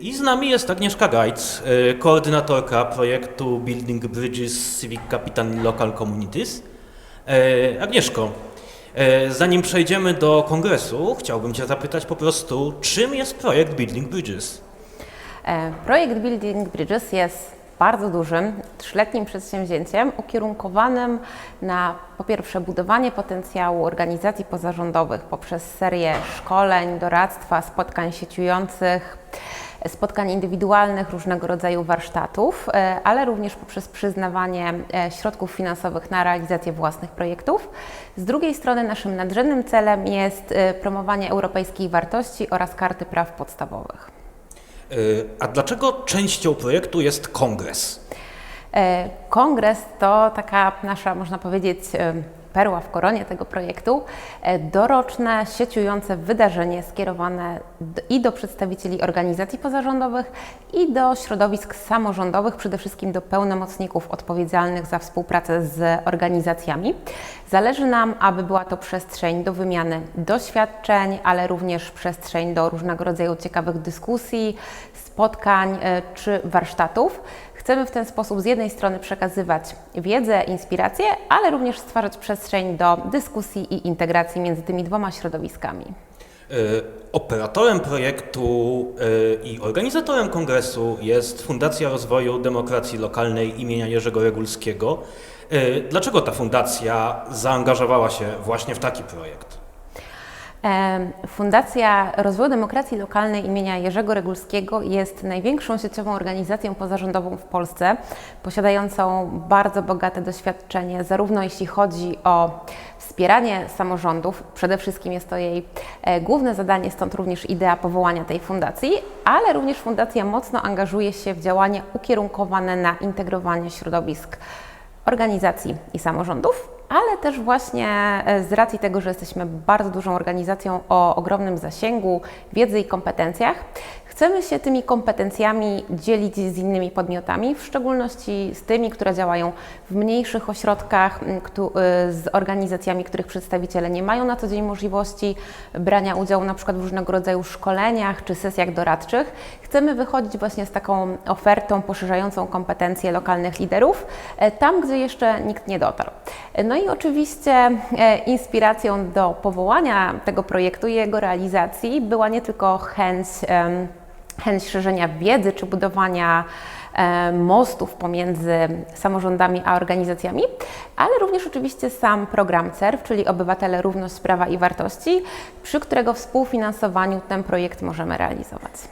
I z nami jest Agnieszka Gajc, y, koordynatorka projektu Building Bridges Civic Capital Local Communities. E, Agnieszko, e, zanim przejdziemy do kongresu, chciałbym Cię zapytać po prostu, czym jest projekt Building Bridges? E, Projekt Building Bridges jest bardzo dużym, trzyletnim przedsięwzięciem ukierunkowanym na po pierwsze budowanie potencjału organizacji pozarządowych poprzez serię szkoleń, doradztwa, spotkań sieciujących, spotkań indywidualnych, różnego rodzaju warsztatów, e, ale również poprzez przyznawanie e, środków finansowych na realizację własnych projektów. Z drugiej strony naszym nadrzędnym celem jest e, promowanie europejskich wartości oraz karty praw podstawowych. A dlaczego częścią projektu jest kongres? E, Kongres to taka nasza, można powiedzieć, e, perła w koronie tego projektu. E, Doroczne, sieciujące wydarzenie skierowane i do przedstawicieli organizacji pozarządowych, i do środowisk samorządowych, przede wszystkim do pełnomocników odpowiedzialnych za współpracę z organizacjami. Zależy nam, aby była to przestrzeń do wymiany doświadczeń, ale również przestrzeń do różnego rodzaju ciekawych dyskusji, spotkań czy warsztatów. Chcemy w ten sposób z jednej strony przekazywać wiedzę, inspiracje, ale również stwarzać przestrzeń do dyskusji i integracji między tymi dwoma środowiskami. E, Operatorem projektu e, i organizatorem kongresu jest Fundacja Rozwoju Demokracji Lokalnej imienia Jerzego Regulskiego. E, Dlaczego ta fundacja zaangażowała się właśnie w taki projekt? Fundacja Rozwoju Demokracji Lokalnej imienia Jerzego Regulskiego jest największą sieciową organizacją pozarządową w Polsce, posiadającą bardzo bogate doświadczenie, zarówno jeśli chodzi o wspieranie samorządów, przede wszystkim jest to jej e, główne zadanie, stąd również idea powołania tej fundacji, ale również fundacja mocno angażuje się w działania ukierunkowane na integrowanie środowisk organizacji i samorządów, ale też właśnie e, z racji tego, że jesteśmy bardzo dużą organizacją o ogromnym zasięgu wiedzy i kompetencjach, chcemy się tymi kompetencjami dzielić z innymi podmiotami, w szczególności z tymi, które działają w mniejszych ośrodkach, y, z organizacjami, których przedstawiciele nie mają na co dzień możliwości brania udziału na przykład w różnego rodzaju szkoleniach czy sesjach doradczych. Chcemy wychodzić właśnie z taką ofertą poszerzającą kompetencje lokalnych liderów, e, tam gdzie jeszcze nikt nie dotarł. E, No i oczywiście e, inspiracją do powołania tego projektu i jego realizacji była nie tylko chęć, chęć szerzenia wiedzy czy budowania e, mostów pomiędzy samorządami a organizacjami, ale również oczywiście sam program CERW, czyli Obywatele, Równość, Prawa i Wartości, przy którego współfinansowaniu ten projekt możemy realizować.